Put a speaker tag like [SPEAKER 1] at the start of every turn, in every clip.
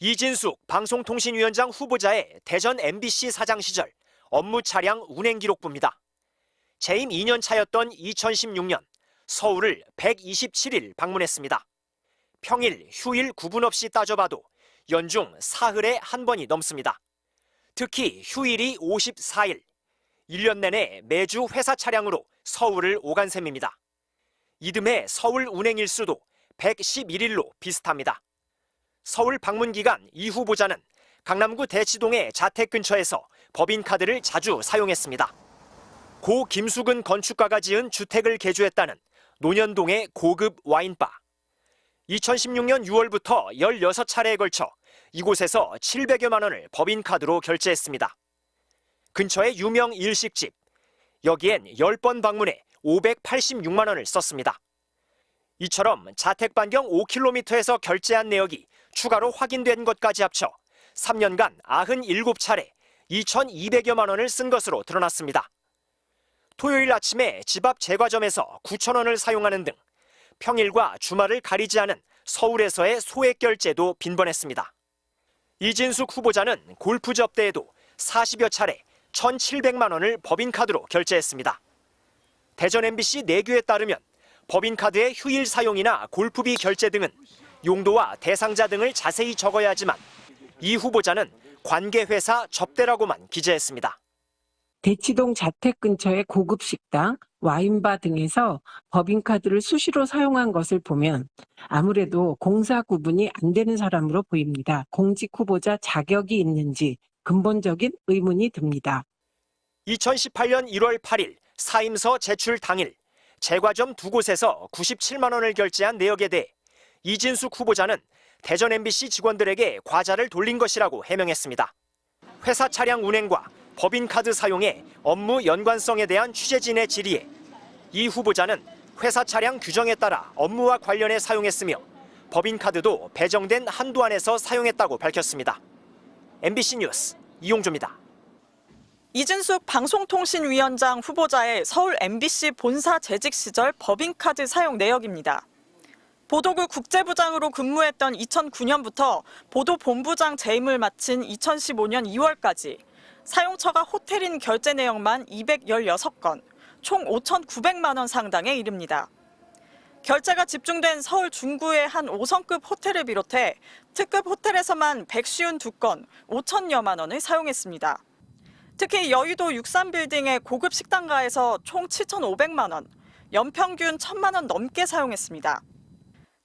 [SPEAKER 1] 이진숙 방송통신위원장 후보자의 대전 MBC 사장 시절 업무 차량 운행 기록부입니다. 재임 2년 차였던 2016년 서울을 127일 방문했습니다. 평일, 휴일 구분 없이 따져봐도 연중 사흘에 한 번이 넘습니다. 특히 휴일이 54일, 1년 내내 매주 회사 차량으로 서울을 오간 셈입니다. 이듬해 서울 운행 일수도 111일로 비슷합니다. 서울 방문 기간 이 후보자는 강남구 대치동의 자택 근처에서 법인카드를 자주 사용했습니다. 고 김수근 건축가가 지은 주택을 개조했다는 논현동의 고급 와인바. 2016년 6월부터 16차례에 걸쳐 이곳에서 700여만 원을 법인카드로 결제했습니다. 근처의 유명 일식집. 여기엔 10번 방문해 586만 원을 썼습니다. 이처럼 자택 반경 5km에서 결제한 내역이 추가로 확인된 것까지 합쳐 3년간 97차례 2,200여만 원을 쓴 것으로 드러났습니다. 토요일 아침에 집 앞 제과점에서 9천 원을 사용하는 등 평일과 주말을 가리지 않은 서울에서의 소액 결제도 빈번했습니다. 이진숙 후보자는 골프 접대에도 40여 차례 1,700만 원을 법인카드로 결제했습니다. 대전 MBC 내규에 따르면 법인카드의 휴일 사용이나 골프비 결제 등은 용도와 대상자 등을 자세히 적어야 하지만 이 후보자는 관계회사 접대라고만 기재했습니다.
[SPEAKER 2] 대치동 자택 근처의 고급 식당, 와인바 등에서 법인카드를 수시로 사용한 것을 보면 아무래도 공사 구분이 안 되는 사람으로 보입니다. 공직 후보자 자격이 있는지 근본적인 의문이 듭니다.
[SPEAKER 1] 2018년 1월 8일 사임서 제출 당일 제과점 두 곳에서 97만 원을 결제한 내역에 대해 이진숙 후보자는 대전 MBC 직원들에게 과자를 돌린 것이라고 해명했습니다. 회사 차량 운행과 법인카드 사용의 업무 연관성에 대한 취재진의 질의에 이 후보자는 회사 차량 규정에 따라 업무와 관련해 사용했으며 법인카드도 배정된 한도 안에서 사용했다고 밝혔습니다. MBC 뉴스 이용조입니다.
[SPEAKER 3] 이진숙 방송통신위원장 후보자의 서울 MBC 본사 재직 시절 법인카드 사용 내역입니다. 보도국 국제부장으로 근무했던 2009년부터 보도본부장 재임을 마친 2015년 2월까지 사용처가 호텔인 결제 내역만 216건, 총 5,900만 원 상당에 이릅니다. 결제가 집중된 서울 중구의 한 5성급 호텔을 비롯해 특급 호텔에서만 152건, 5천여만 원을 사용했습니다. 특히 여의도 63빌딩의 고급 식당가에서 총 7,500만 원, 연평균 1,000만 원 넘게 사용했습니다.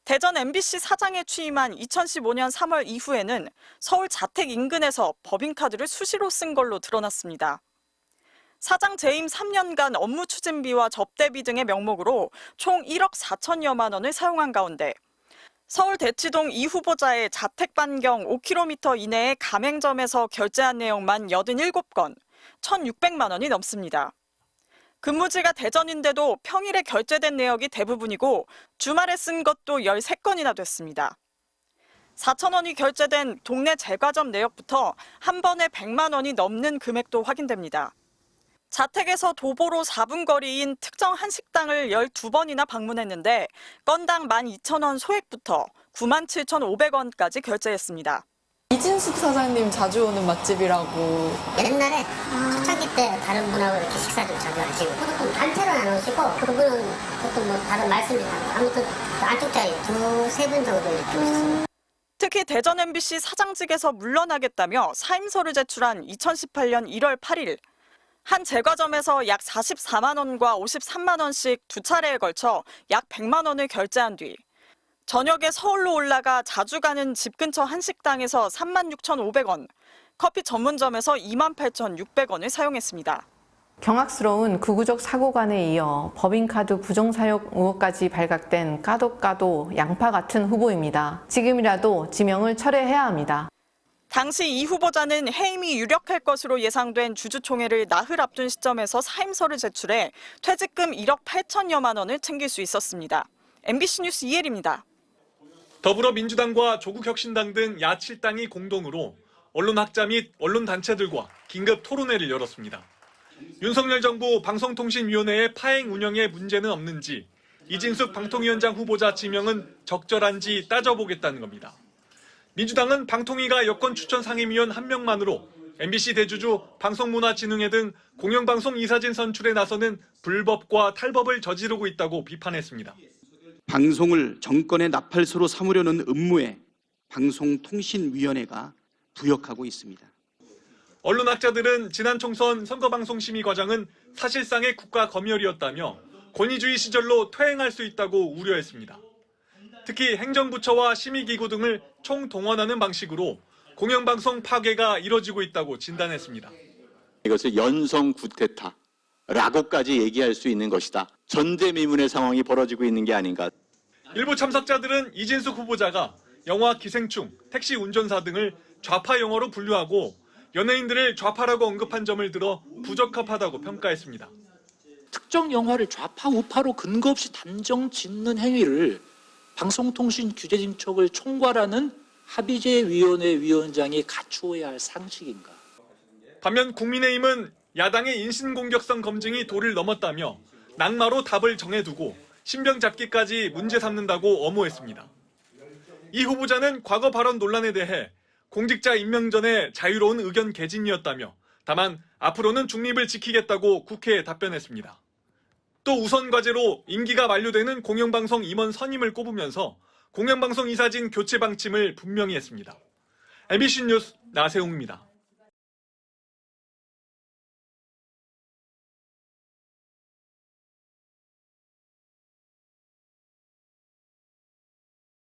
[SPEAKER 3] 대전 MBC 사장에 취임한 2015년 3월 이후에는 서울 자택 인근에서 법인카드를 수시로 쓴 걸로 드러났습니다. 사장 재임 3년간 업무 추진비와 접대비 등의 명목으로 총 1억 4천여만 원을 사용한 가운데 서울 대치동 이 후보자의 자택 반경 5km 이내의 가맹점에서 결제한 내용만 87건, 1,600만 원이 넘습니다. 근무지가 대전인데도 평일에 결제된 내역이 대부분이고 주말에 쓴 것도 13건이나 됐습니다. 4천 원이 결제된 동네 제과점 내역부터 한 번에 100만 원이 넘는 금액도 확인됩니다. 자택에서 도보로 4분 거리인 특정 한 식당을 12번이나 방문했는데 건당 12,000원 소액부터 97,500원까지 결제했습니다.
[SPEAKER 4] 이진숙 사장님 자주 오는 맛집이라고
[SPEAKER 5] 옛날에 초창기 때 다른 분하고 이렇게 식사도 자주 하시고 보통 단체로 안 오시고 그분은 보통 뭐 다른 말씀이 아무튼 안쪽 자리 두세 분 정도 이렇게 오셨어요.
[SPEAKER 3] 특히 대전 MBC 사장직에서 물러나겠다며 사임서를 제출한 2018년 1월 8일 한 제과점에서 약 44만 원과 53만 원씩 두 차례에 걸쳐 약 100만 원을 결제한 뒤 저녁에 서울로 올라가 자주 가는 집 근처 한식당에서 3만 6,500원, 커피 전문점에서 2만 8,600원을 사용했습니다.
[SPEAKER 6] 경악스러운 구구적 사고관에 이어 법인카드 부정사용 의혹까지 발각된 까도까도 양파 같은 후보입니다. 지금이라도 지명을 철회해야 합니다.
[SPEAKER 3] 당시 이 후보자는 해임이 유력할 것으로 예상된 주주총회를 나흘 앞둔 시점에서 사임서를 제출해 퇴직금 1억 8천여만 원을 챙길 수 있었습니다. MBC 뉴스 이혜리입니다.
[SPEAKER 7] 더불어민주당과 조국혁신당 등 야칠당이 공동으로 언론학자 및 언론단체들과 긴급 토론회를 열었습니다. 윤석열 정부 방송통신위원회의 파행 운영에 문제는 없는지 이진숙 방통위원장 후보자 지명은 적절한지 따져보겠다는 겁니다. 민주당은 방통위가 여권 추천 상임위원 한 명만으로 MBC 대주주 방송문화진흥회 등 공영방송 이사진 선출에 나서는 불법과 탈법을 저지르고 있다고 비판했습니다.
[SPEAKER 8] 방송을 정권의 나팔수로 삼으려는 음모에 방송통신위원회가 부역하고 있습니다.
[SPEAKER 7] 언론학자들은 지난 총선 선거방송심의 과정은 사실상의 국가 검열이었다며 권위주의 시절로 퇴행할 수 있다고 우려했습니다. 특히 행정부처와 심의기구 등을 총동원하는 방식으로 공영방송 파괴가 이뤄지고 있다고 진단했습니다.
[SPEAKER 9] 이것을 연성 구테타라고까지 얘기할 수 있는 것이다. 전대미문의 상황이 벌어지고 있는 게 아닌가.
[SPEAKER 7] 일부 참석자들은 이진숙 후보자가 영화 기생충, 택시 운전사 등을 좌파 영화로 분류하고 연예인들을 좌파라고 언급한 점을 들어 부적합하다고 평가했습니다.
[SPEAKER 10] 특정 영화를 좌파 우파로 근거 없이 단정 짓는 행위를 방송통신 규제정책을 총괄하는 합의제위원회 위원장이 갖추어야 할 상식인가?
[SPEAKER 7] 반면 국민의힘은 야당의 인신공격성 검증이 도를 넘었다며 낙마로 답을 정해두고 신병 잡기까지 문제 삼는다고 엄호했습니다. 이 후보자는 과거 발언 논란에 대해 공직자 임명 전에 자유로운 의견 개진이었다며 다만 앞으로는 중립을 지키겠다고 국회에 답변했습니다. 또 우선 과제로 임기가 만료되는 공영방송 임원 선임을 꼽으면서 공영방송 이사진 교체 방침을 분명히 했습니다. MBC 뉴스 나세웅입니다.